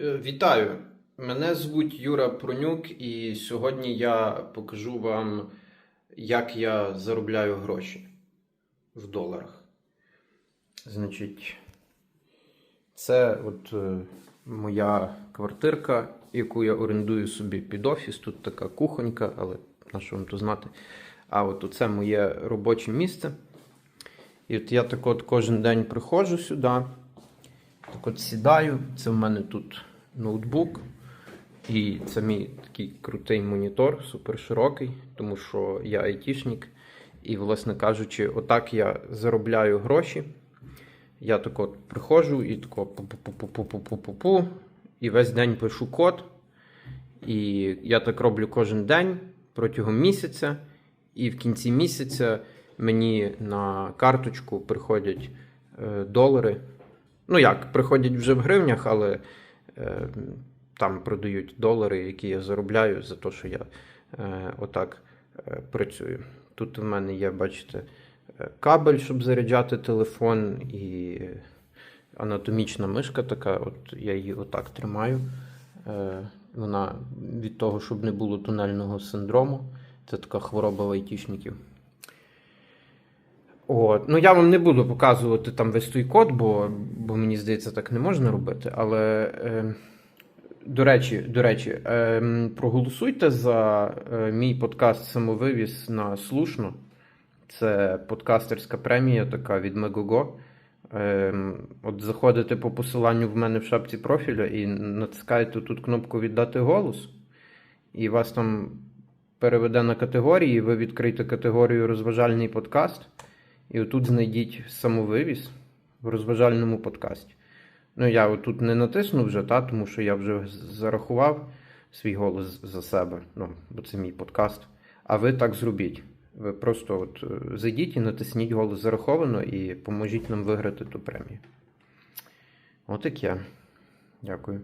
Е, Вітаю! Мене звуть Юра Пронюк, і сьогодні я покажу вам, як я заробляю гроші в доларах. Значить, це от е, моя квартирка, яку я орендую собі під офіс. Тут така кухонька, але на що вам то знати. А от це моє робоче місце. І от я так от кожен день приходжу сюди. От сідаю, це в мене тут ноутбук, і це мій такий крутий монітор, супер широкий, тому що я айтішник. І, власне кажучи, отак я заробляю гроші. Я так от приходжу і тако пу-пу-пу-пу-пу-пу-пу-пу, і весь день пишу код. І я так роблю кожен день протягом місяця. І в кінці місяця мені на карточку приходять е, долари. Ну як, приходять вже в гривнях, але е, там продають долари, які я заробляю за те, що я е, отак е, працюю. Тут в мене є, бачите, е, кабель, щоб заряджати телефон, і анатомічна мишка така. От я її отак тримаю. Е, вона від того, щоб не було тунельного синдрому. Це така хвороба айтішників. От. Ну, я вам не буду показувати там весь той код, бо, бо мені здається, так не можна робити. Але, е, до речі, до речі, е, проголосуйте за е, мій подкаст Самовивіз на слушно. Це подкастерська премія така від Megogo. Е, от заходите по посиланню в мене в шапці профіля і натискаєте тут кнопку Віддати голос, і вас там переведе на категорії, ви відкриєте категорію розважальний подкаст. І отут знайдіть самовивіз в розважальному подкасті. Ну, я отут не натисну вже, та, тому що я вже зарахував свій голос за себе, ну, бо це мій подкаст. А ви так зробіть. Ви просто от е, зайдіть і натисніть голос зараховано і поможіть нам виграти ту премію. От таке. Дякую.